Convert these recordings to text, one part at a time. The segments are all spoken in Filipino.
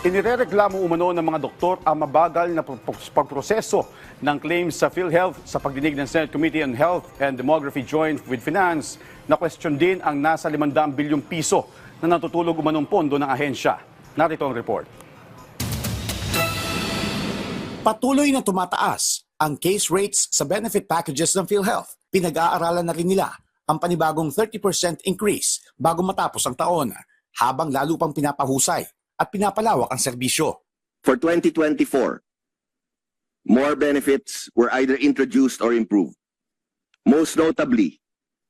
Inirereklamo umano ng mga doktor ang mabagal na pag- pagproseso ng claims sa PhilHealth sa pagdinig ng Senate Committee on Health and Demography Joint with Finance na question din ang nasa 500 bilyong piso na natutulog umanong pondo ng ahensya. Narito ang report. Patuloy na tumataas ang case rates sa benefit packages ng PhilHealth. Pinag-aaralan na rin nila ang panibagong 30% increase bago matapos ang taon, habang lalo pang pinapahusay at pinapalawak ang serbisyo. for 2024, more benefits were either introduced or improved. Most notably,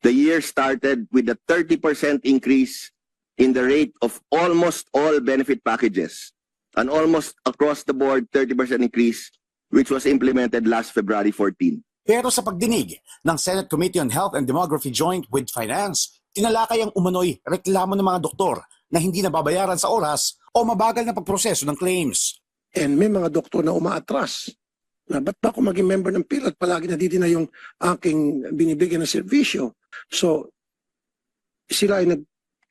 the year started with a 30% increase in the rate of almost all benefit packages, an almost across the board 30% increase, which was implemented last February 14. Pero sa pagdinig ng Senate Committee on Health and Demography Joint with Finance, tinalakay ang umano'y reklamo ng mga doktor na hindi nababayaran sa oras o mabagal na pagproseso ng claims. And may mga doktor na umaatras. Na ba't ba ako maging member ng PhilHealth palagi nadidina yung aking binibigyan ng serbisyo? So, sila ay nag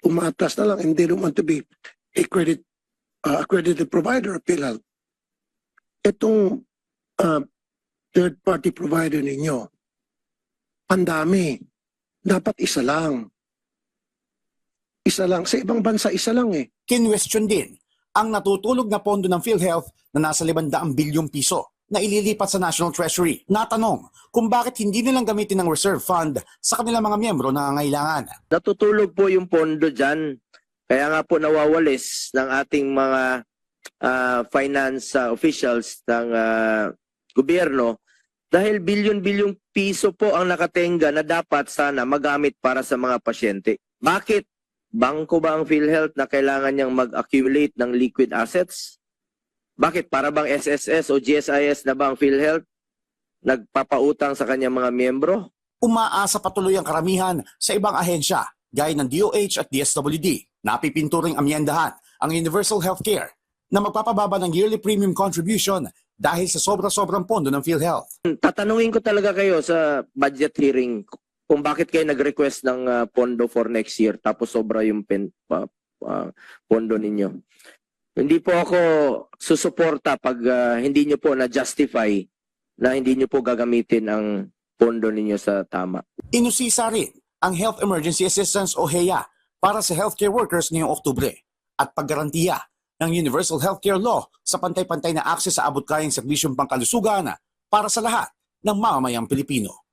umaatras na lang and they don't want to be a credit, uh, accredited provider of PhilHealth. Itong uh, third party provider ninyo, ang dami. Dapat isa lang. Isa lang. Sa ibang bansa, isa lang eh. Kinwestiyon din ang natutulog na pondo ng PhilHealth na nasa 500 bilyong piso na ililipat sa National Treasury. Natanong kung bakit hindi nilang gamitin ng reserve fund sa kanilang mga miyembro na nangangailangan. natutulog po yung pondo dyan. Kaya nga po nawawalis ng ating mga ah, finance ah, officials ng ah, gobyerno dahil bilyon-bilyong piso po ang nakatenga na dapat sana magamit para sa mga pasyente. Bakit? Bangko ba ang PhilHealth na kailangan niyang mag-accumulate ng liquid assets? Bakit? Para bang SSS o GSIS na ba ang PhilHealth? Nagpapautang sa kanyang mga miyembro? Umaasa patuloy ang karamihan sa ibang ahensya gaya ng DOH at DSWD. Napipinto ring amyendahan ang Universal Healthcare na magpapababa ng yearly premium contribution dahil sa sobra-sobrang pondo ng PhilHealth. tatanungin ko talaga kayo sa budget hearing kung bakit kayo nag-request ng ah, pondo for next year tapos sobra yung pen, pa- ah, pondo ninyo. Hindi po ako susuporta pag ah, hindi nyo po na-justify na hindi nyo po gagamitin ang pondo ninyo sa tama. Inusisa rin ang Health Emergency Assistance o HEA para sa healthcare workers ngayong Oktubre at paggarantiya ng Universal Healthcare Law sa pantay-pantay na akses sa abot-kayang serbisyong pangkalusugan para sa lahat ng mamamayang Pilipino.